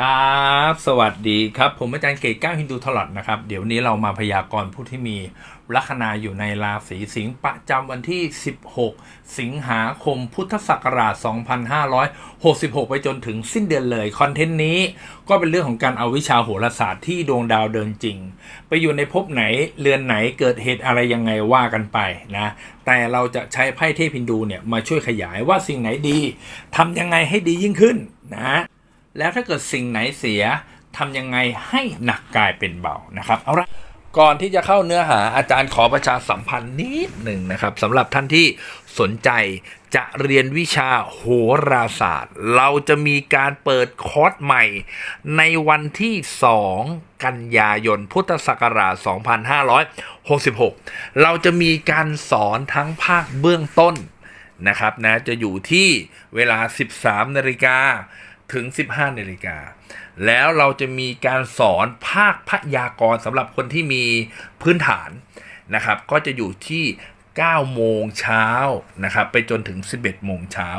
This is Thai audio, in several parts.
ครับ สวัสดีครับ ผมอาจารย์เกตก้าวฮินดูทลอดนะครับ เดี๋ยวนี้เรามาพยากรณ์ผู้ที่มีลัคนาอยู่ในราศีสิงห์ประจำวันที่ 16 สิงหาคมพุทธศักราช 2566 ไปจนถึงสิ้นเดือนเลย คอนเทนต์นี้ก็เป็นเรื่องของการเอาวิชาโหราศาสตร์ที่ดวงดาวเดินจริง ไปอยู่ในภพไหนเรือนไหนเกิดเหตุอะไรยังไงว่ากันไปนะ แต่เราจะใช้ไพ่เทพฮินดูเนี่ยมาช่วยขยายว่าสิ่งไหนดีทำยังไงให้ดียิ่งขึ้นนะ แล้วถ้าเกิดสิ่งไหนเสียทำยังไงให้หนักกลายเป็นเบานะครับเอาละก่อนที่จะเข้าเนื้อหาอาจารย์ขอประชาสัมพันธ์นิดหนึ่งนะครับสำหรับท่านที่สนใจจะเรียนวิชาโหราศาสตร์ เราจะมีการเปิดคอร์สใหม่ ในวันที่ 2 กันยายน พุทธศักราช 2566 เราจะมีการสอนทั้งภาคเบื้องต้นนะครับนะจะอยู่ที่เวลา 13นาฬิกา ถึง 15นาฬิกา แล้วเราจะมีการสอนภาคพยากรสำหรับคนที่มีพื้นฐานนะครับ ก็จะอยู่ที่ 9 โมงเช้านะครับ ไปจนถึง 11 โมงเช้า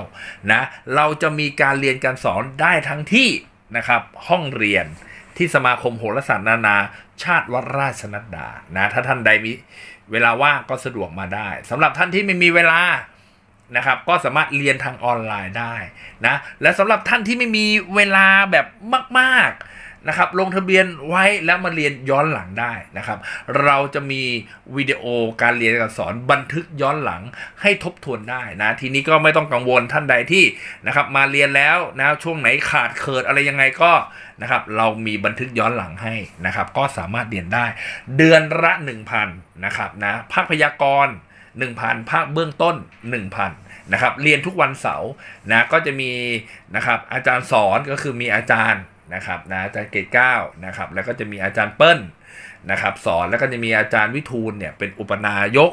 นะ เราจะมีการเรียนการสอนได้ทั้งที่นะครับห้องเรียนที่สมาคมโหราศาสตร์นานา ชาติวัดราชนัดดานะถ้าท่านใดมีเวลาว่างก็สะดวกมาได้สำหรับท่านที่ไม่มีเวลา นะครับ ก็สามารถเรียนทางออนไลน์ได้นะ และสำหรับท่านที่ไม่มีเวลาแบบมาก ๆนะครับ ลงทะเบียนไว้แล้วมาเรียนย้อนหลังได้นะครับ เราจะมีวิดีโอการเรียนการสอนบันทึกย้อนหลังให้ทบทวนได้นะ ทีนี้ก็ไม่ต้องกังวลท่านใดที่นะครับ มาเรียนแล้วนะช่วงไหนขาดเขิดอะไรยังไงก็นะครับเรามีบันทึกย้อนหลังให้นะครับ ก็สามารถเรียนได้ เดือนละ 1,000นะครับนะภาคพยากรณ์ 1,000 ภาคเบื้องต้น 1,000นะครับเรียนทุกวันเสาร์นะก็จะมีนะครับอาจารย์สอนก็คือมีอาจารย์นะครับนะอาจารย์เกตเก้านะครับแล้วก็จะมีอาจารย์เปิ้ลนะครับสอนแล้วก็จะมีอาจารย์วิทูลเนี่ยเป็นอุปนายก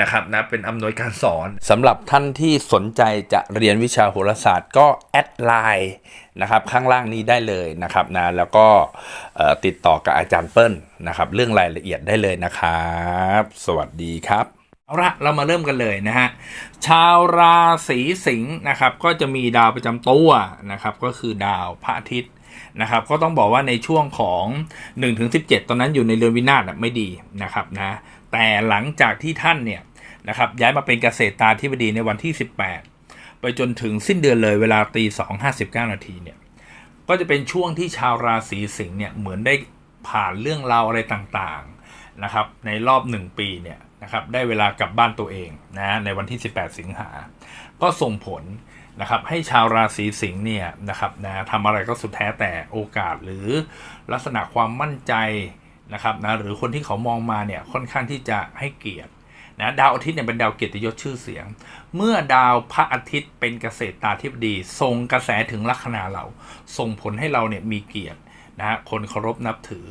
นะครับนะเป็นอำนวยการสอนสำหรับท่านที่สนใจจะเรียนวิชาโหราศาสตร์ก็แอดไลน์นะครับข้างล่างนี้ได้เลยนะครับนะแล้วก็ติดต่อกับอาจารย์เปิ้ลนะครับเรื่องรายละเอียดได้เลยนะครับ สวัสดีครับ เอาละเรามาเริ่มกันเลยนะฮะชาวราศีสิงห์นะครับ ก็จะมีดาวประจำตัวนะครับ ก็คือดาวพระอาทิตย์นะครับ ก็ต้องบอกว่าในช่วงของ1ถึง17 ตอนนั้นอยู่ในเรือนวินาศไม่ดีนะครับนะแต่หลังจากที่ท่านเนี่ยนะครับย้ายมาเป็นเกษตรตาธิบดีในวันที่ 18 ไปจนถึงสิ้นเดือนเลยเวลาตี2 59นาทีเนี่ยก็จะเป็นช่วงที่ชาวราศีสิงห์เนี่ยเหมือนได้ผ่านเรื่องราวอะไรต่างๆนะครับในรอบ 1 ปีเนี่ย นะครับได้เวลากลับบ้านตัวเองนะในวันที่ 18 สิงหา ก็ส่งผลนะครับให้ชาวราศีสิงห์เนี่ยนะครับนะทำอะไรก็สุดแท้แต่โอกาสหรือลักษณะความมั่นใจนะครับนะหรือคนที่เขามองมาเนี่ยค่อนข้างที่จะให้เกียรตินะดาวอาทิตย์เนี่ยเป็นดาวเกียรติยศชื่อเสียง เมื่อดาวพระอาทิตย์เป็นเกษตรตาธิบดีส่งกระแสถึงลัคนาเรา ส่งผลให้เราเนี่ยมีเกียรตินะฮะคนเคารพนับถือ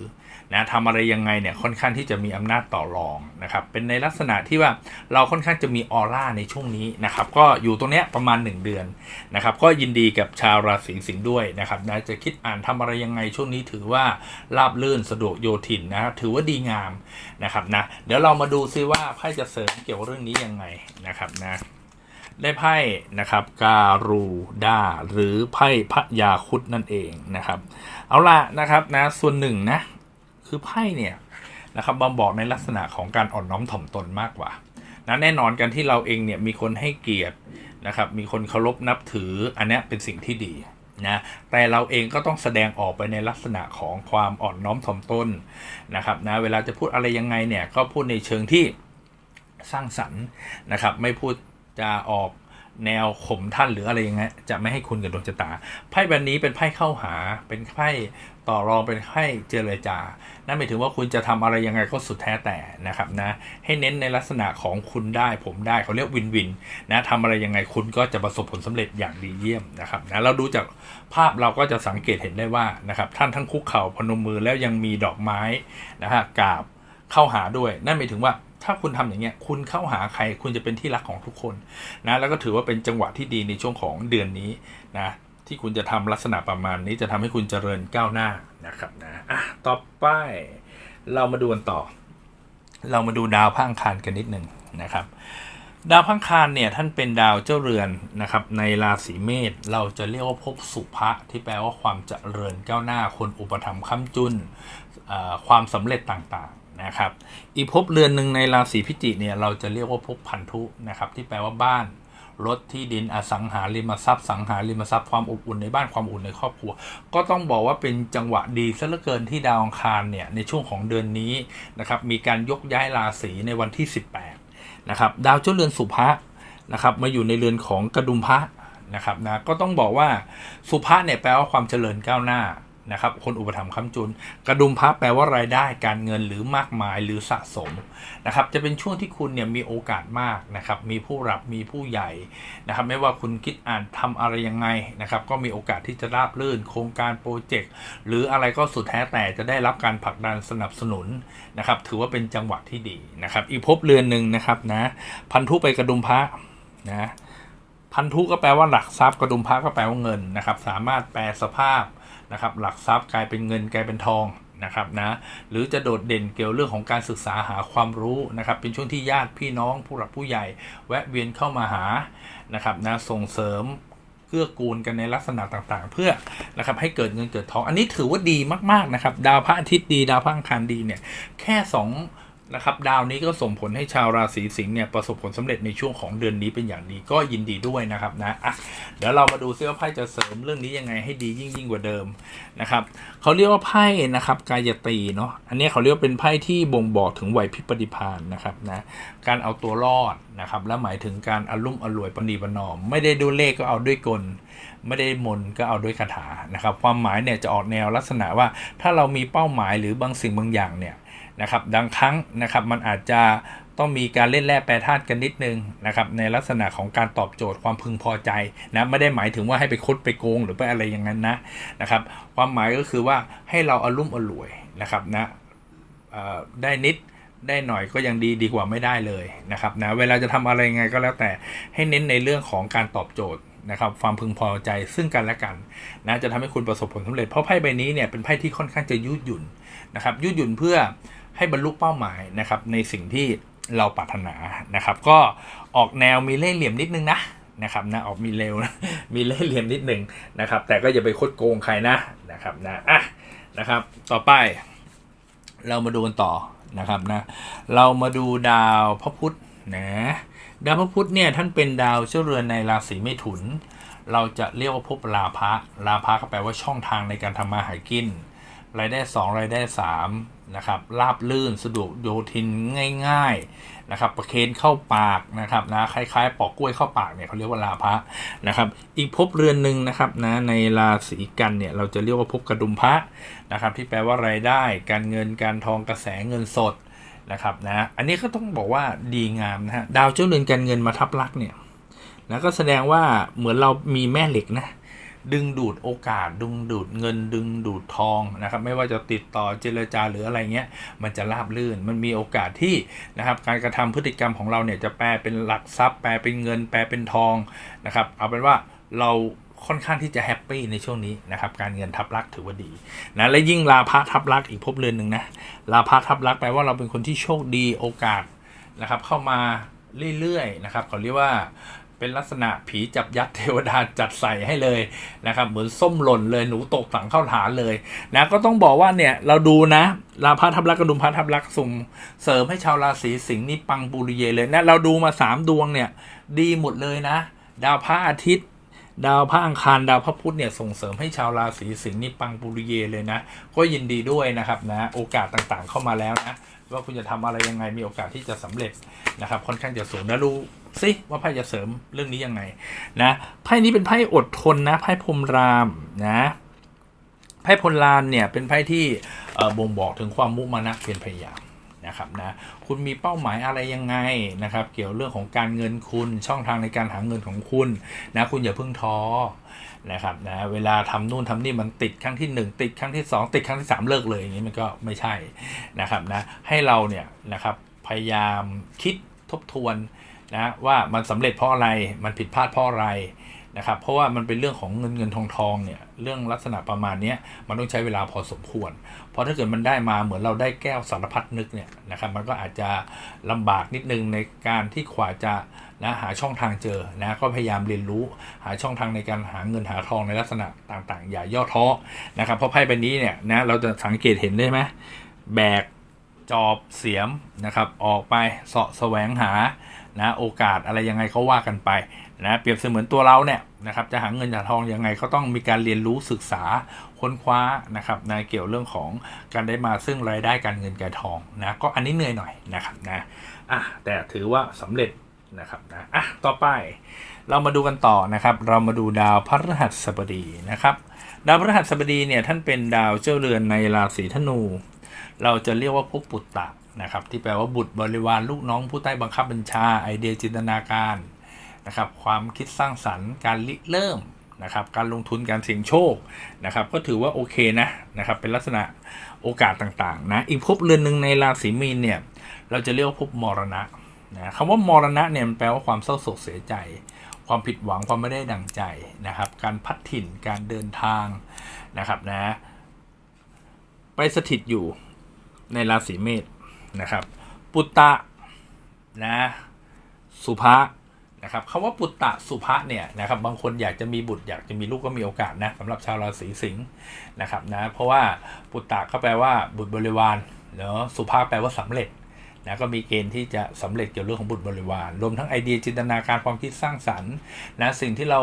นะทำอะไรยังไงเนี่ยค่อนข้างที่จะมีอำนาจต่อรองนะครับเป็นในลักษณะที่ว่าเราค่อนข้างจะมีออร่าในช่วงนี้นะครับก็อยู่ตรงเนี้ยประมาณ 1 เดือนนะครับก็ยินดีกับชาวราศีสิงห์ด้วยนะครับนะจะคิดอ่านทำอะไรยังไงช่วงนี้ถือว่าราบลื่นสะดวกโยทินนะถือว่าดีงามนะครับนะเดี๋ยวเรามาดูซิว่าไพ่จะเสริมเกี่ยวกับเรื่องนี้ยังไงนะครับนะได้ไพ่นะครับการูดาหรือไพ่พระยาคุดนั่นเองนะครับ เอาละนะครับนะส่วนหนึ่งนะ คือไพ่เนี่ยนะครับบ่งบอกในลักษณะของการอ่อนน้อมถ่อมตนมากกว่านะแน่นอนกันที่เราเองเนี่ยมีคนให้เกียรตินะครับ มีคนเคารพนับถืออันนี้เป็นสิ่งที่ดีนะแต่เราเองก็ต้องแสดงออกไปในลักษณะของความอ่อนน้อมถ่อมตนนะครับนะเวลาจะพูดอะไรยังไงเนี่ยก็พูดในเชิงที่สร้างสรรค์นะครับ ไม่พูดจะออก แนวข่มท่านหรืออะไรยังไงจะไม่ให้คุณกับดวงชะตา ไพ่ใบนี้เป็นไพ่เข้าหา เป็นไพ่ต่อรองเป็นไพ่เจรจา นั่นหมายถึงว่าคุณจะทำอะไรยังไงก็สุดแท้แต่นะครับนะ ให้เน้นในลักษณะของคุณได้ผมได้เขาเรียกวินวินนะทำอะไรยังไงคุณก็จะประสบผลสำเร็จอย่างดีเยี่ยมนะครับนะเราดูจากภาพเราก็จะสังเกตเห็นได้ว่านะครับท่านทั้งคุกเข่าพนมมือแล้วยังมีดอกไม้นะฮะกราบเข้าหาด้วย นั่นหมายถึงว่า ถ้าคุณทำอย่างเงี้ยคุณเข้าหาใครคุณจะเป็นที่รักของทุกคนนะแล้วก็ถือว่าเป็นจังหวะที่ดีในช่วงของเดือนนี้นะที่คุณจะทำลักษณะประมาณนี้จะทำให้คุณเจริญก้าวหน้านะครับนะอะต่อไปเรามาดูกันต่อ เรามาดูดาวพังคารกันนิดหนึ่งนะครับดาวพังคารเนี่ยท่านเป็นดาวเจ้าเรือนนะครับในราศีเมษเราจะเรียกว่าภพสุภะที่แปลว่าความเจริญก้าวหน้าคนอุปถัมภ์ค้ำจุนความสำเร็จต่างๆ นะครับ อีกภพเรือนหนึ่งในราศีพิจิกเนี่ยเราจะเรียกว่าภพพันธุนะครับที่แปลว่าบ้านรถที่ดินอสังหาริมทรัพย์สังหาริมทรัพย์ความอบอุ่นในบ้านความอบอุ่นในครอบครัว ก็ต้องบอกว่าเป็นจังหวะดีซะเหลือเกินที่ดาวอังคารเนี่ยในช่วงของเดือนนี้นะครับมีการยกย้ายราศีในวันที่ 18นะครับดาวเจ้าเรือนสุภะนะครับมาอยู่ในเรือนของกระดุมพระนะครับนะก็ต้องบอกว่าสุภะเนี่ยแปลว่าความเจริญก้าวหน้า นะครับคนอุปถัมภ์ค้ำจุน กระดุมพระแปลว่ารายได้การเงินหรือมากมายหรือสะสมนะครับจะเป็นช่วงที่คุณเนี่ยมีโอกาสมากนะครับมีผู้รับมีผู้ใหญ่นะครับไม่ว่าคุณคิดอ่านทำอะไรยังไงนะครับก็มีโอกาสที่จะราบรื่น โครงการโปรเจกต์หรืออะไรก็สุดแท้แต่จะได้รับการผลักดันสนับสนุนนะครับถือว่าเป็นจังหวะที่ดีนะครับอีกภพเรือนหนึ่งนะครับนะพันธุไปกระดุมพระนะพันธุก็แปลว่าหลักทรัพย์กระดุมพระก็แปลว่าเงินนะครับสามารถแปลสภาพ นะครับหลักทรัพย์กลายเป็นเงินกลายเป็นทองนะครับนะหรือจะโดดเด่นเกี่ยวเรื่องของการศึกษาหาความรู้นะครับเป็นช่วงที่ญาติพี่น้องผู้หลักผู้ใหญ่ แวะเวียนเข้ามาหานะครับนะส่งเสริมเกื้อกูลกันในลักษณะต่างๆ เพื่อนะครับให้เกิดเงินเกิดทอง อันนี้ถือว่าดีมากๆนะครับ ดาวพระอาทิตย์ดีดาวพระอังคารดีเนี่ยแค่สอง นะครับดาวนี้ก็ส่งผลให้ชาวราศีสิงห์เนี่ยประสบผลสำเร็จในช่วงของเดือนนี้เป็นอย่างดีก็ยินดีด้วยนะครับนะอะเดี๋ยวเรามาดูซิว่าไพ่จะเสริมเรื่องนี้ยังไงให้ดียิ่งยิ่งกว่าเดิมนะครับเขาเรียกว่าไพ่นะครับกายตีเนาะอันนี้เขาเรียกว่าเป็นไพ่ที่บ่งบอกถึงไหวพริบปฏิภาณนะครับนะการเอาตัวรอดนะครับและหมายถึงการอารมุ่มอร่วยปณีปนอม ไม่ได้ดูเลขก็เอาด้วยกล ไม่ได้มนก็เอาด้วยคาถานะครับความหมายเนี่ยจะออกแนวลักษณะว่าถ้าเรามีเป้าหมายหรือบางสิ่งบางอย่างเนี่ย นะครับดังครั้งนะครับมันอาจจะต้องมีการเล่นแร่แปรธาตุกันนิดนึงนะครับในลักษณะของการตอบโจทย์ความพึงพอใจนะไม่ได้หมายถึงว่าให้ไปคดไปโกงหรือไปอะไรอย่างนั้นนะนะครับความหมายก็คือว่าให้เราอารมุ่มอร่วยนะครับนะเอ่อได้นิดได้หน่อยก็ยังดีดีกว่าไม่ได้เลยนะครับนะเวลาจะทำอะไรไงก็แล้วแต่ให้เน้นในเรื่องของการตอบโจทย์ นะครับความพึงพอใจซึ่งกันและกันนะจะทำให้คุณประสบผลสำเร็จเพราะไพ่ใบนี้เนี่ยเป็นไพ่ที่ค่อนข้างจะยืดหยุ่นนะครับยืดหยุ่นเพื่อให้บรรลุเป้าหมายนะครับในสิ่งที่เราปรารถนานะครับ ก็ออกแนวมีเล่ห์เหลี่ยมนิดนึงนะนะครับนะออกมีเร็วนะมีเล่ห์เหลี่ยมนิดนึงนะครับ แต่ก็อย่าไปคดโกงใครนะนะครับนะอะนะครับ ต่อไป เรามาดูกันต่อนะครับนะเรามาดูดาวพระพุธนะ ดาวพระพุธเนี่ยท่านเป็นดาวเจ้าเรือนในราศีเมถุน เราจะเรียกว่าภพลาภะลาภะก็แปลว่าช่องทางในการทำมาหากิน รายได้สองรายได้สามนะครับราบลื่นสะดวกโยทินง่ายๆนะครับประเคนเข้าปากนะครับนะคล้ายๆ ปอกกล้วยเข้าปากเนี่ยเขาเรียกว่าลาภะนะครับอีกภพเรือนหนึ่งนะครับนะในราศีกันเนี่ยเราจะเรียกว่าภพกระดุมพระนะครับที่แปลว่ารายได้ การเงินการทองกระแสเงินสด นะครับนะอันนี้ก็ต้องบอกว่าดีงามนะฮะดาวเจ้าเรือนการเงินมาทับลักเนี่ยนะก็แสดงว่าเหมือนเรามีแม่เหล็กนะดึงดูดโอกาส ดึงดูดเงิน ดึงดูดทองนะครับ ไม่ว่าจะติดต่อเจรจาหรืออะไรเงี้ย มันจะราบลื่น มันมีโอกาสที่นะครับการกระทำพฤติกรรมของเราเนี่ยจะแปลเป็นหลักทรัพย์ แปลเป็นเงิน แปลเป็นทองนะครับ เอาเป็นว่าเรา ค่อนข้างที่จะแฮปปี้ในช่วงนี้นะครับ การเงินทับลักถือว่าดีนะและยิ่งลาภะทับลักอีกภพเรือนหนึ่งนะลาภะทับลักแปลว่าเราเป็นคนที่โชคดีโอกาสนะครับ เข้ามาเรื่อยๆนะครับเขาเรียกว่าเป็นลักษณะผีจับยัดเทวดาจัดใส่ให้เลยนะครับ เหมือนส้มหล่นเลยหนูตกถังเข้าฐานเลยนะก็ต้องบอกว่าเนี่ยเราดูนะราพะทับลักกระดุมพระทับลักสุ่มเสริมให้ชาวราศีสิงห์นี่ปังปุริเยเลยนะเราดูมาสามดวงเนี่ย ดีหมดเลยนะ ดาวพระอาทิตย์ ดาวพระอังคารดาวพระพุธเนี่ยส่งเสริมให้ชาวราศีสิงห์นี่ปังปุริเยเลยนะ ก็ยินดีด้วยนะครับนะโอกาสต่างๆเข้ามาแล้วนะว่าคุณจะทำอะไรยังไงมีโอกาสที่จะสำเร็จนะครับ ค่อนข้างจะสูงนะรู้สิว่าไพ่จะเสริมเรื่องนี้ยังไงนะไพ่นี้เป็นไพ่อดทนนะไพ่พรมรามนะไพ่พลรามเนี่ยเป็นไพ่ที่บ่งบอกถึงความมุมานะเพียรพยายาม นะครับนะคุณมีเป้าหมายอะไรยังไงนะครับ เกี่ยวเรื่องของการเงินคุณช่องทางในการหาเงินของคุณนะคุณอย่าเพิ่งท้อนะครับนะเวลาทำนู่นทำนี่มันติดครั้งที่หนึ่งติดครั้งที่สองติดครั้งที่สามเลิกเลยอย่างนี้มันก็ไม่ใช่นะครับนะให้เราเนี่ยนะครับพยายามคิดทบทวนนะว่ามันสำเร็จเพราะอะไรมันผิดพลาดเพราะอะไร นะครับเพราะว่ามันเป็นเรื่องของเงินเงินทองทองเนี่ยเรื่องลักษณะประมาณนี้มันต้องใช้เวลาพอสมควร เพราะถ้าเกิดมันได้มาเหมือนเราได้แก้วสารพัดนึกเนี่ยนะครับมันก็อาจจะลำบากนิดนึงในการที่ขวาจะนะหาช่องทางเจอนะก็พยายามเรียนรู้หาช่องทางในการหาเงินหาทองในลักษณะต่างๆ อย่าย่อท้อนะครับเพราะไพ่ใบนี้เนี่ยนะเราจะสังเกตเห็นได้ไหมแบกจอบเสียมนะครับออกไปเสาะแสวงหานะโอกาสอะไรยังไงก็ว่ากันไป นะเปรียบเสมือนตัวเราเนี่ยนะครับจะหาเงินหาทองยังไงก็ต้องมีการเรียนรู้ศึกษาค้นคว้านะครับในเกี่ยวเรื่องของการได้มาซึ่งรายได้การเงินการทองนะก็อันนี้เหนื่อยหน่อยนะครับนะอะแต่ถือว่าสำเร็จนะครับนะอะต่อไปเรามาดูกันต่อนะครับ เรามาดูดาวพฤหัสบดีนะครับ ดาวพฤหัสบดีเนี่ยท่านเป็นดาวเจ้าเรือนในราศีธนู เราจะเรียกว่าพวกปุตตะนะครับที่แปลว่าบุตรบริวารลูกน้องผู้ใต้บังคับบัญชาไอเดียจินตนาการ นะครับความคิดสร้างสรรค์การริเริ่มนะครับการลงทุนการเสี่ยงโชคนะครับก็ถือว่าโอเคนะนะครับเป็นลักษณะโอกาสต่างๆนะอีกภพเรือนหนึ่งในราศีมีนเนี่ยเราจะเรียกว่าภพมรณะนะคำว่ามรณะเนี่ยมันแปลว่าความเศร้าโศกเสียใจ ความผิดหวังความไม่ได้ดังใจนะครับ การพัดถิ่นการเดินทางนะครับนะไปสถิตอยู่ในราศีเมษนะครับ ปุตตะนะสุภะ นะครับคำว่าปุตตะสุภะเนี่ยนะครับบางคนอยากจะมีบุตรอยากจะมีลูกก็มีโอกาสนะสำหรับชาวราศีสิงห์นะครับนะเพราะว่าปุตตะก็แปลว่าบุตรบริวารเนาะสุภะแปลว่าสำเร็จนะก็มีเกณฑ์ที่จะสำเร็จเกี่ยวเรื่องของบุตรบริวาร รวมทั้งไอเดียจินตนาการความคิดสร้างสรรค์นะสิ่งที่เรา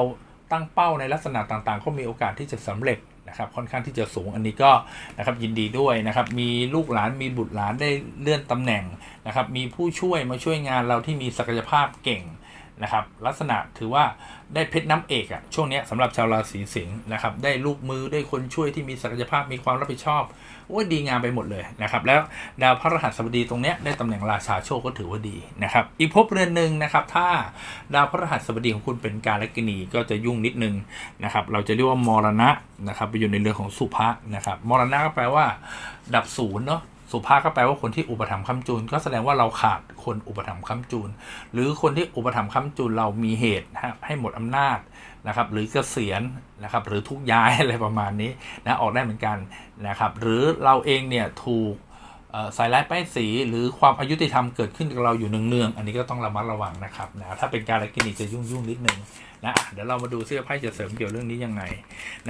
ตั้งเป้าในลักษณะต่างๆ ก็มีโอกาสที่จะสำเร็จนะครับค่อนข้างที่จะสูงอันนี้ก็นะครับยินดีด้วยนะครับมีลูกหลานมีบุตรหลานได้เลื่อนตำแหน่งนะครับมีผู้ช่วยมาช่วยงานเราที่มีศักยภาพเก่ง นะครับลักษณะถือว่าได้เพชรน้ำเอกอะช่วงนี้ยสำหรับชาวราศีสิงห์นะครับได้ลูกมือได้คนช่วยที่มีศักยภาพมีความรับผิดชอบโอ้ยดีงามไปหมดเลยนะครับแล้วดาวพระรหัสบดีตรงเนี้ยได้ตำแหน่งราชาโชคก็ถือว่าดีนะครับอีกภพเรือนหนึ่งนะครับถ้าดาวพระรหัสบดีของคุณเป็นการลกินีก็จะยุ่งนิดนึงนะครับเราจะเรียกว่ามรณะนะครับไปอยู่ในเรืองของสุภะนะครับมรณะก็แปลว่า ดับศูนย์เนาะ สุภาพก็แปลว่าคนที่อุปถัมภ์ค้ำจูน ก็แสดงว่าเราขาดคนอุปถัมภ์ค้ำจูน หรือคนที่อุปถัมภ์ค้ำจูนเรามีเหตุนะให้หมดอำนาจนะครับ หรือเกษียณนะครับ หรือทุกย้ายอะไรประมาณนี้นะออกได้เหมือนกันนะครับ หรือเราเองเนี่ยถูกเอ่อสายร้ายป้ายสีหรือความอายุติธรรมเกิดขึ้นกับเราอยู่เนืองๆอันนี้ก็ต้องระมัดระวังนะครับนะถ้าเป็นการละกินีจะยุ่งๆนิดนึงนะเดี๋ยวเรามาดูซิว่าไพ่จะเสริมเกี่ยวเรื่องนี้ยังไง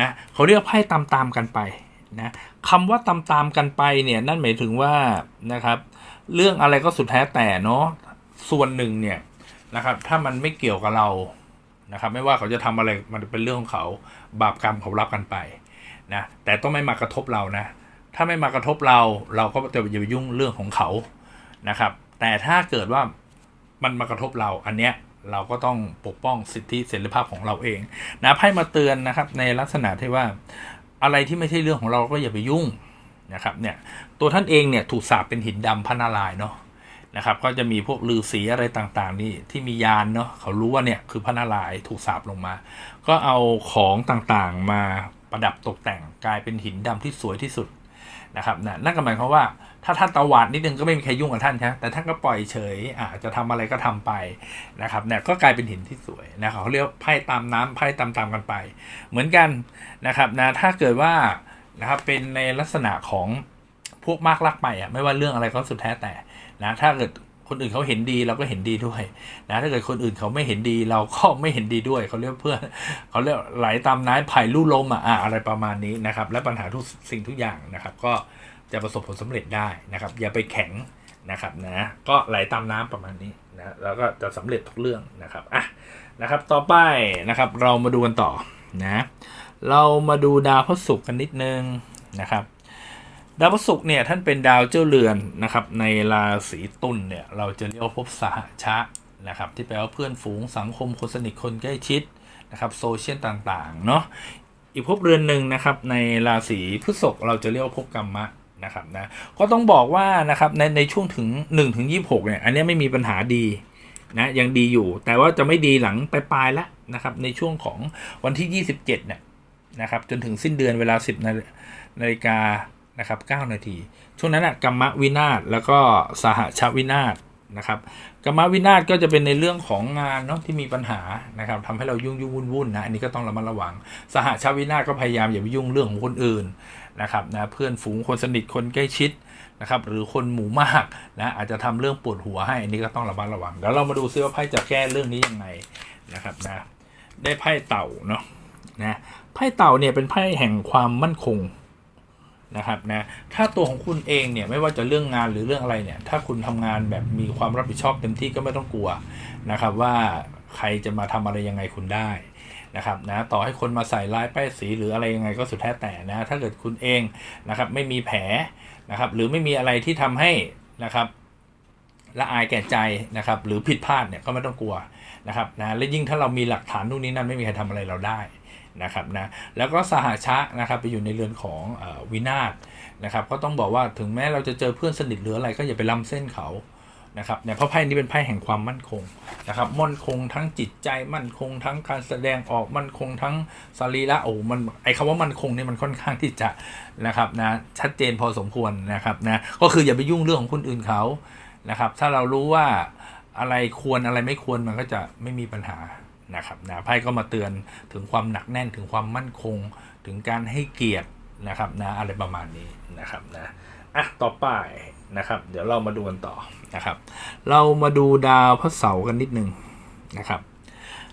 นะเขาเรียกไพ่ตามๆกันไป นะคำว่าตามตามๆกันไปเนี่ยนั่นหมายถึงว่านะครับ เรื่องอะไรก็สุดแท้แต่เนาะส่วนหนึ่งเนี่ยนะครับ ถ้ามันไม่เกี่ยวกับเรานะครับ ไม่ว่าเขาจะทำอะไรมันเป็นเรื่องของเขาบาปกรรมเขารับกันไปนะแต่ต้องไม่มากระทบเรานะ ถ้าไม่มากระทบเราเราก็จะอย่าไปยุ่งเรื่องของเขานะครับ แต่ถ้าเกิดว่ามันมากระทบเราอันเนี้ยเราก็ต้องปกป้องสิทธิเสรีภาพของเราเองนะไพ่มาเตือนนะครับในลักษณะที่ว่า อะไรที่ไม่ใช่เรื่องของเราก็อย่าไปยุ่งนะครับเนี่ยตัวท่านเองเนี่ยถูกสาปเป็นหินดำพระนารายเนาะนะครับก็จะมีพวกลือสีอะไรต่างๆนี่ที่มียานเนาะเขารู้ว่าเนี่ยคือพระนารายถูกสาปลงมา ก็เอาของต่างๆมาประดับตกแต่งกลายเป็นหินดำที่สวยที่สุด นะครับนะนั่นก็หมายความว่าถ้าท่านตวาดนิดนึงก็ไม่มีใครยุ่งกับท่านใช่ไหมแต่ท่านก็ปล่อยเฉยอาจจะทำอะไรก็ทำไปนะครับเนี่ยก็กลายเป็นหินที่สวยนะครับเขาเรียกไพ่ตามน้ำไพ่ตามตามกันไป เหมือนกันนะครับนะถ้าเกิดว่านะครับเป็นในลักษณะของพวกมากรักไปอะไม่ว่าเรื่องอะไรก็สุดแท้แต่นะถ้าเกิด คนอื่นเขาเห็นดีเราก็เห็นดีด้วยนะถ้าเกิดคนอื่นเขาไม่เห็นดีเราก็ไม่เห็นดีด้วยเขาเรียกเพื่อนเขาเรียกไหลตามน้ำไผ่ลู่ลมอะอะไรประมาณนี้นะครับ และปัญหาทุกสิ่งทุกอย่างนะครับ ก็จะประสบผลสำเร็จได้นะครับ อย่าไปแข็งนะครับนะก็ไหลตามน้ำประมาณนี้นะแล้วก็จะสำเร็จทุกเรื่องนะครับอะนะครับ ต่อไปนะครับ เรามาดูกันต่อนะเรามาดูดาวพฤหัสกันนิดนึงนะครับ ดาวพฤหัสเนี่ยท่านเป็นดาวเจ้าเรือนนะครับในราศีตุลเนี่ยเราจะเรียกว่าภพสหชะนะครับที่แปลว่าเพื่อนฝูงสังคมคนสนิทคนใกล้ชิดนะครับโซเชียลต่างๆเนาะอีกภพเรือนหนึ่งนะครับในราศีพฤษภเราจะเรียกว่าภพกรรมะนะครับนะก็ต้องบอกว่านะครับในในช่วงถึง1ถึง26เนี่ยอันนี้ไม่มีปัญหาดีนะยังดีอยู่ แต่ว่าจะไม่ดีหลังปลายๆแล้วนะครับในช่วงของวันที่ 27เนี่ยนะครับจนถึงสิ้นเดือนเวลา 10นาฬิกา นะครับ9นาที ช่วงนั้นอะกรรมวินาศแล้วก็สหชวินาศนะครับกรรมวินาศก็จะเป็นในเรื่องของงานเนาะที่มีปัญหานะครับทำให้เรายุ่งยุ่งวุ่นวุ่นนะอันนี้ก็ต้องระมัดระวัง สหชาวินาศก็พยายามอย่าไปยุ่งเรื่องของคนอื่นนะครับนะเพื่อนฝูงคนสนิทคนใกล้ชิดนะครับหรือคนหมู่มากนะอาจจะทำเรื่องปวดหัวให้อันนี้ก็ต้องระมัดระวังเดี๋ยวเรามาดูซิว่าไพ่จะแก้เรื่องนี้ยังไงนะครับนะได้ไพ่เต่าเนาะนะไพ่เต่าเนี่ยเป็นไพ่แห่งความมั่นคง นะครับนะถ้าตัวของคุณเองเนี่ยไม่ว่าจะเรื่องงานหรือเรื่องอะไรเนี่ย ถ้าคุณทำงานแบบมีความรับผิดชอบเต็มที่ก็ไม่ต้องกลัวนะครับว่าใครจะมาทำอะไรยังไงคุณได้นะครับนะต่อให้คนมาใส่ลายป้ายสีหรืออะไรยังไงก็สุดแท้แต่นะถ้าเกิดคุณเองนะครับไม่มีแผลนะครับหรือไม่มีอะไรที่ทำให้นะครับละอายแก่ใจนะครับหรือผิดพลาดเนี่ยก็ไม่ต้องกลัวนะครับนะและยิ่งถ้าเรามีหลักฐานนู่นนี่นั่นไม่มีใครทำอะไรเราได้ นะครับนะแล้วก็สหชะนะครับไปอยู่ในเรือนของอวินาศนะครับก็ต้องบอกว่าถึงแม้เราจะเจอเพื่อนสนิทหรืออะไรก็อย่าไปล้ำเส้นเขานะครับเนี่ยเพราะไพ่นี้เป็นไพ่แห่งความมั่นคงนะครับมั่นคงทั้งจิตใจมั่นคงทั้งการแสดงออกมั่นคงทั้งสรีระโอ้มันไอคำว่ามั่นคงเนี่ยมันค่อนข้างที่จะนะครับนะชัดเจนพอสมควรนะครับนะก็คืออย่าไปยุ่งเรื่องของคนอื่นเขานะครับถ้าเรารู้ว่าอะไรควรอะไรไม่ควรมันก็จะไม่มีปัญหา นะครับนะไพ่ก็มาเตือนถึงความหนักแน่นถึงความมั่นคง ถึงการให้เกียรตินะครับนะอะไรประมาณนี้นะครับนะอะต่อไปนะครับ เดี๋ยวเรามาดูกันต่อนะครับ เรามาดูดาวพระเสาร์กันนิดนึงนะครับ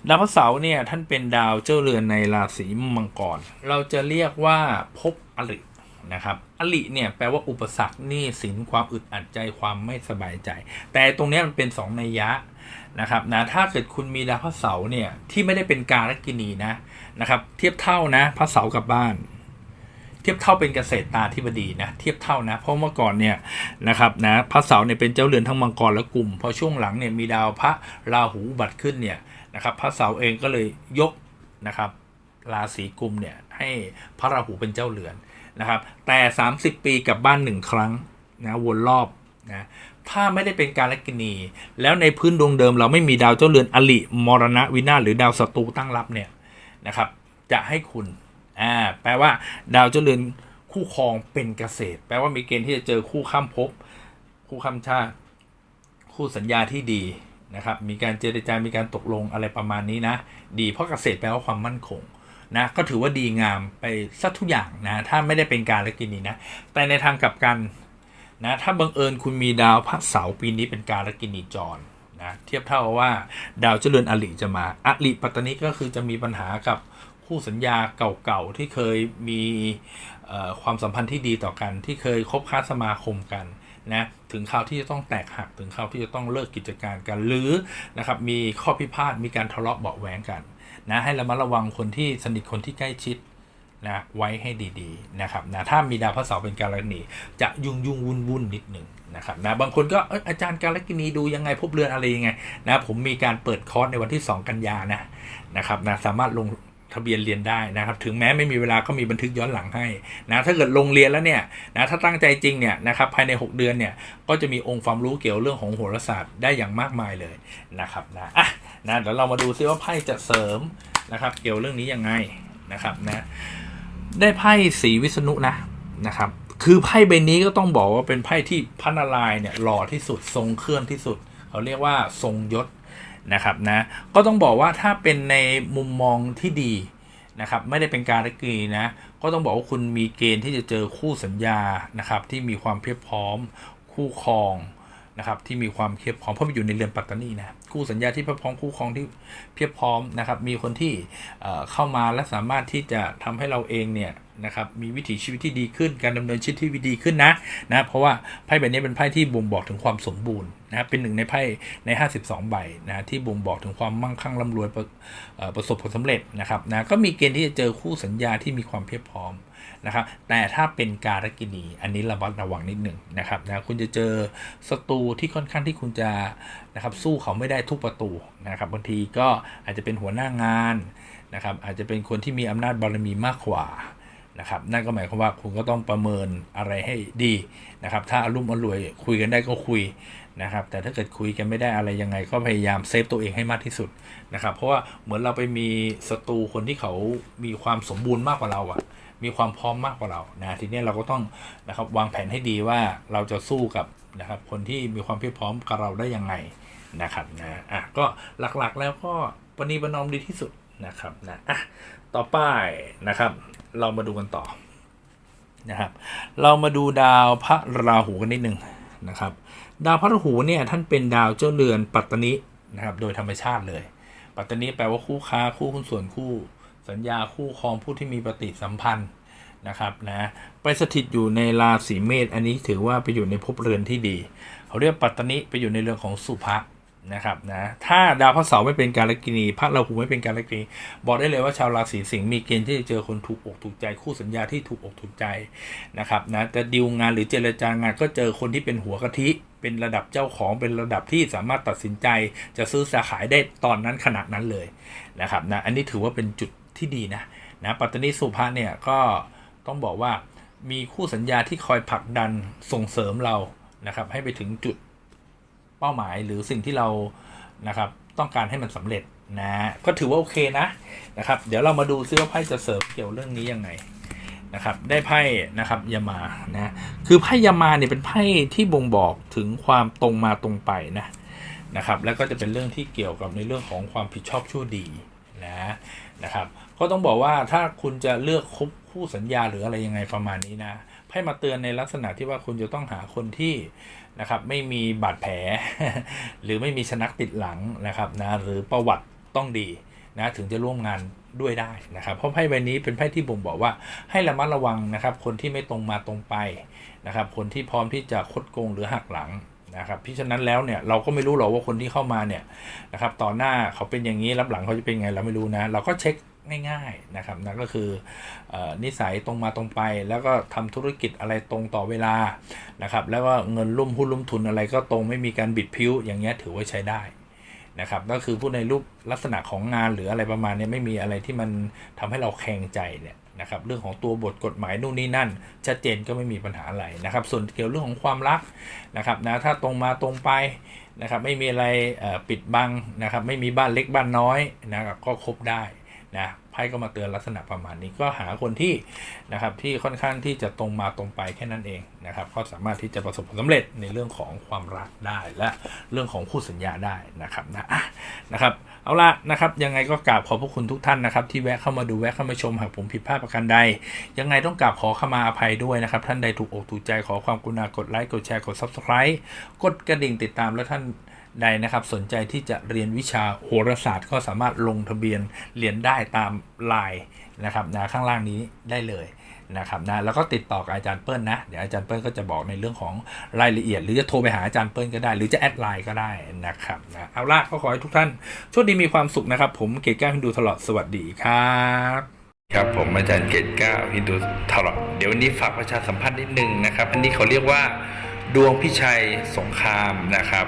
ดาวพระเสาร์เนี่ยท่านเป็นดาวเจ้าเรือนในราศีมังกร เราจะเรียกว่าภพอรินะครับอริเนี่ยแปลว่าอุปสรรคนี้สินความอึดอัดใจความไม่สบายใจ แต่ตรงนี้มันเป็นสองนัยยะ นะครับนะถ้าเกิดคุณมีดาวพระเสาร์เนี่ยที่ไม่ได้เป็นการกินีนะนะครับเทียบเท่านะพระเสาร์กับบ้าน เทียบเท่าเป็นเกษตรตาธิบดีนะเทียบเท่านะ เพราะเมื่อก่อนเนี่ยนะครับนะพระเสาร์เนี่ยเป็นเจ้าเรือนทั้งมังกรและกลุ่มพอช่วงหลังเนี่ยมีดาวพระราหูบัติขึ้นเนี่ยนะครับพระเสาร์เองก็เลยยกนะครับราศีกุมเนี่ยให้พระราหูเป็นเจ้าเรือนนะครับแต่ 30 ปีกับบ้านหนึ่งครั้งนะวนรอบนะ ถ้าไม่ได้เป็นการลกินี แล้วในพื้นดวงเดิม เราไม่มีดาวเจ้าเรือนอลิมรณะวินาศหรือดาวศัตรูตั้งรับเนี่ยนะครับ จะให้คุณอ่าแปลว่าดาวเจ้าเรือนคู่ครองเป็นเกษตร แปลว่ามีเกณฑ์ที่จะเจอคู่ข้ามภพคู่ข้ามชาติ คู่สัญญาที่ดีนะครับ มีการเจรจา มีการตกลงอะไรประมาณนี้นะ ดีเพราะเกษตรแปลว่าความมั่นคงนะก็ถือว่าดีงามไปสักทุกอย่างนะ ถ้าไม่ได้เป็นการละกินีนะ แต่ในทางกลับกัน นะถ้าบังเอิญคุณมีดาวพระเสาร์ปีนี้เป็นการกินีจรนะเทียบเท่าว่าดาวเจริญอลิจะมาอลิปัตตนีก็คือจะมีปัญหากับคู่สัญญาเก่าๆที่เคยมีความสัมพันธ์ที่ดีต่อกัน ที่เคยคบค้าสมาคมกันนะถึงคราวที่จะต้องแตกหักถึงคราวที่จะต้องเลิกกิจการกัน หรือนะครับมีข้อพิพาทมีการทะเลาะเบาแหวงกันนะให้ระมัดระวังคนที่สนิทคนที่ใกล้ชิด นะไว้ให้ดีๆนะครับนะถ้ามีดาวพระเสาร์เป็นการณีจะยุ่งยุ่งวุ่นวุ่นนิดหนึ่งนะครับนะบางคนก็เอยอาจารย์การกินีดูยังไงพบเรือนอะไรยังไงนะผมมีการเปิดคอร์สในวันที่ 2 กันยานะนะครับนะสามารถลงทะเบียนเรียนได้นะครับ ถึงแม้ไม่มีเวลาก็มีบันทึกย้อนหลังให้นะถ้าเกิดลงเรียนแล้วเนี่ยนะถ้าตั้งใจจริงเนี่ยนะครับภายใน 6 เดือนเนี่ยก็จะมีองค์ความรู้เกี่ยวเรื่องของโหราศาสตร์ได้อย่างมากมายเลยนะครับนะอะนะเดี๋ยวเรามาดูซิว่าไพ่จะเสริมนะครับ เกี่ยวเรื่องนี้ยังไงนะครับนะ ได้ไพ่สีวิษณุนะนะครับ คือไพ่ใบนี้ก็ต้องบอกว่าเป็นไพ่ที่พันารายณ์เนี่ยหล่อที่สุดทรงเคลื่อนที่สุดเขาเรียกว่าทรงยศนะครับนะก็ต้องบอกว่าถ้าเป็นในมุมมองที่ดีนะครับไม่ได้เป็นการละกีนะก็ต้องบอกว่าคุณมีเกณฑ์ที่จะเจอคู่สัญญานะครับที่มีความเพียบพร้อมคู่ครอง นะครับที่มีความเพียบพร้อมเพราะมันอยู่ในเรือนปัตตานีนะคู่สัญญาที่เพียบพร้อมคู่ครองที่เพียบพร้อมนะครับ มีคนที่เข้ามาและสามารถที่จะทำให้เราเองเนี่ยนะครับมีวิถีชีวิตที่ดีขึ้นการดำเนินชีวิตที่ดีขึ้นนะนะเพราะว่าไพ่ใบนี้เป็นไพ่ที่บ่งบอกถึงความสมบูรณ์นะเป็นหนึ่งในไพ่ใน 52 ใบนะที่บ่งบอกถึงความมั่งคั่งร่ำรวยประประสบผลสำเร็จนะครับนะก็มีเกณฑ์ที่จะเจอคู่สัญญาที่มีความเพียบพร้อม นะครับแต่ถ้าเป็นการกินีอันนี้ระมัดระวังนิดหนึ่งนะครับนะคุณจะเจอศัตรูที่ค่อนข้างที่คุณจะนะครับสู้เขาไม่ได้ทุกประตูนะครับบางทีก็อาจจะเป็นหัวหน้างานนะครับอาจจะเป็นคนที่มีอำนาจบารมีมากกว่านะครับนั่นก็หมายความว่าคุณก็ต้องประเมินอะไรให้ดีนะครับถ้าอารมณ์อรวยคุยกันได้ก็คุยนะครับแต่ถ้าเกิดคุยกันไม่ได้อะไรยังไง ก็พยายามเซฟตัวเองให้มากที่สุดนะครับเพราะว่าเหมือนเราไปมีศัตรูคนที่เขามีความสมบูรณ์มากกว่าเราอะ มีความพร้อมมากกว่าเรานะทีนี้เราก็ต้องนะครับวางแผนให้ดีว่าเราจะสู้กับนะครับคนที่มีความเพียบพร้อมกับเราได้ยังไงนะครับนะอะก็หลักๆแล้วก็ปณีประนอมดีที่สุดนะครับนะอะต่อไปนะครับเรามาดูกันต่อนะครับเรามาดูดาวพระราหูกันนิดหนึ่งนะครับดาวพระราหูเนี่ยท่านเป็นดาวเจ้าเรือนปัตตนินะครับโดยธรรมชาติเลย ปัตตนิแปลว่าคู่ค้าคู่หุ้นส่วนคู่ สัญญาคู่ครองผู้ที่มีปฏิสัมพันธ์นะครับนะไปสถิตอยู่ในราศีเมษอันนี้ถือว่าไปอยู่ในภพเรือนที่ดี เขาเรียกปัตตนิไปอยู่ในเรื่องของสุภะนะครับนะถ้าดาวพระเสาร์ไม่เป็นการลกินีพระราหูไม่เป็นการลกินีบอกได้เลยว่าชาวราศีสิงห์มีเกณฑ์ที่จะเจอคนถูกอกถูกใจคู่สัญญาที่ถูกอกถูกใจนะครับนะแต่ดีลงานหรือเจรจางานก็เจอคนที่เป็นหัวกะทิเป็นระดับเจ้าของเป็นระดับที่สามารถตัดสินใจจะซื้อจะขายได้ตอนนั้นขณะนั้นเลยนะครับนะอันนี้ถือว่าเป็นจุด ที่ดีนะนะปัตตานีสุภาเนี่ยก็ต้องบอกว่ามีคู่สัญญาที่คอยผลักดันส่งเสริมเรานะครับ ให้ไปถึงจุดเป้าหมายหรือสิ่งที่เรานะครับต้องการให้มันสำเร็จนะก็ถือว่าโอเคนะนะครับ เดี๋ยวเรามาดูซิว่าไพ่จะเสริมเกี่ยวเรื่องนี้ยังไงนะครับ ได้ไพ่นะครับยามานะคือไพ่ยามาเนี่ยเป็นไพ่ที่บ่งบอกถึงความตรงมาตรงไปนะนะครับ แล้วก็จะเป็นเรื่องที่เกี่ยวกับในเรื่องของความผิดชอบชั่วดีนะนะครับ ก็ต้องบอกว่าถ้าคุณจะเลือกคบคู่สัญญาหรืออะไรยังไงประมาณนี้นะไพ่มาเตือนในลักษณะที่ว่าคุณจะต้องหาคนที่นะครับไม่มีบาดแผล หรือไม่มีชนักติดหลังนะครับนะหรือประวัติต้องดีนะถึงจะร่วมงานด้วยได้นะครับ เพราะไพ่ใบนี้เป็นไพ่ที่บ่งบอกว่าให้ระมัดระวังนะครับ คนที่ไม่ตรงมาตรงไปนะครับ คนที่พร้อมที่จะคดโกงหรือหักหลังนะครับพิฉะนั้นแล้วเนี่ยเราก็ไม่รู้หรอกว่าคนที่เข้ามาเนี่ยนะครับต่อหน้าเขาเป็นอย่างนี้รับหลังเขาจะเป็นไงเราไม่รู้นะ เราก็เช็ค ง่ายๆนะครับนั่นก็คืออนิสัยตรงมาตรงไป แล้วก็ทำธุรกิจอะไรตรงต่อเวลานะครับแล้วก็เงินร่มหุ้นร่มทุนอะไรก็ตรงไม่มีการบิดพิ้วอย่างเงี้ยถือว่าใช้ได้นะครับก็คือพูดในรูปลักษณะของงานหรืออะไรประมาณนี้ไม่มีอะไรที่มันทำให้เราแข็งใจเนี่ยนะครับเรื่องของตัวบทกฎหมายนู่นนี่นั่น ชัดเจนก็ไม่มีปัญหาอะไรนะครับ ส่วนเกี่ยวเรื่องของความรักนะครับนะถ้าตรงมาตรงไปนะครับไม่มีอะไรปิดบังนะครับไม่มีบ้านเล็กบ้านน้อยนะครับก็ครบได้ นะไพ่ก็มาเตือนลักษณะประมาณนี้ก็หาคนที่นะครับที่ค่อนข้างที่จะตรงมาตรงไปแค่นั้นเองนะครับก็สามารถที่จะประสบผลสำเร็จในเรื่องของความรักได้ และเรื่องของคู่สัญญาได้นะครับนะนะครับเอาละนะครับยังไงก็กราบขอบพระคุณทุกท่านนะครับที่แวะเข้ามาดูแวะเข้ามาชมหากผมผิดพลาดประการใด ยังไงต้องกราบขอขมาอภัยด้วยนะครับ ท่านใดถูกอกถูกใจขอความกรุณากดไลค์กดแชร์กด Subscribe กดกระดิ่งติดตามและท่าน ใดนะครับสนใจที่จะเรียนวิชาโหราศาสตร์ก็สามารถลงทะเบียนเรียนได้ตามไลน์นะครับนะข้างล่างนี้ได้เลยนะครับนะแล้วก็ติดต่อกับอาจารย์เปิ้ลนะเดี๋ยวอาจารย์เปิ้ลก็จะบอกในเรื่องของรายละเอียด หรือจะโทรไปหาอาจารย์เปิ้ลก็ได้ หรือจะแอดไลน์ก็ได้นะครับนะเอาล่ะก็ขอให้ทุกท่านโชคดีมีความสุขนะครับ ผมเกศแก้วฮินดูตลอดสวัสดีครับครับผมอาจารย์เกตก้าวฮินดูตลอดเดี๋ยววันนี้ฝากประชาสัมพันธ์นิดนึงนะครับ อันนี้เขาเรียกว่าดวงพิชัยสงครามนะครับ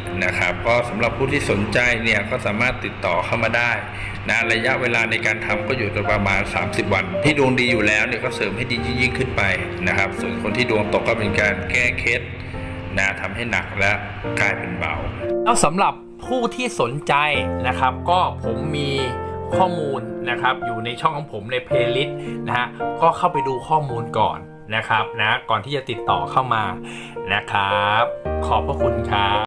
นะครับ ก็สำหรับผู้ที่สนใจเนี่ยก็สามารถติดต่อเข้ามาได้นะระยะเวลาในการทำก็อยู่ประมาณ 30 วัน ที่ดวงดีอยู่แล้วเนี่ยก็เสริมให้ดียิ่งขึ้นไปนะครับ ส่วนคนที่ดวงตกก็เป็นการแก้เคล็ดนะทำให้หนักและกลายเป็นเบาแล้วสำหรับผู้ที่สนใจนะครับ ก็ผมมีข้อมูลนะครับ อยู่ในช่องของผมในเพลย์ลิสต์นะฮะก็เข้าไปดูข้อมูลก่อนนะครับนะก่อนที่จะติดต่อเข้ามานะครับ ขอบพระคุณครับ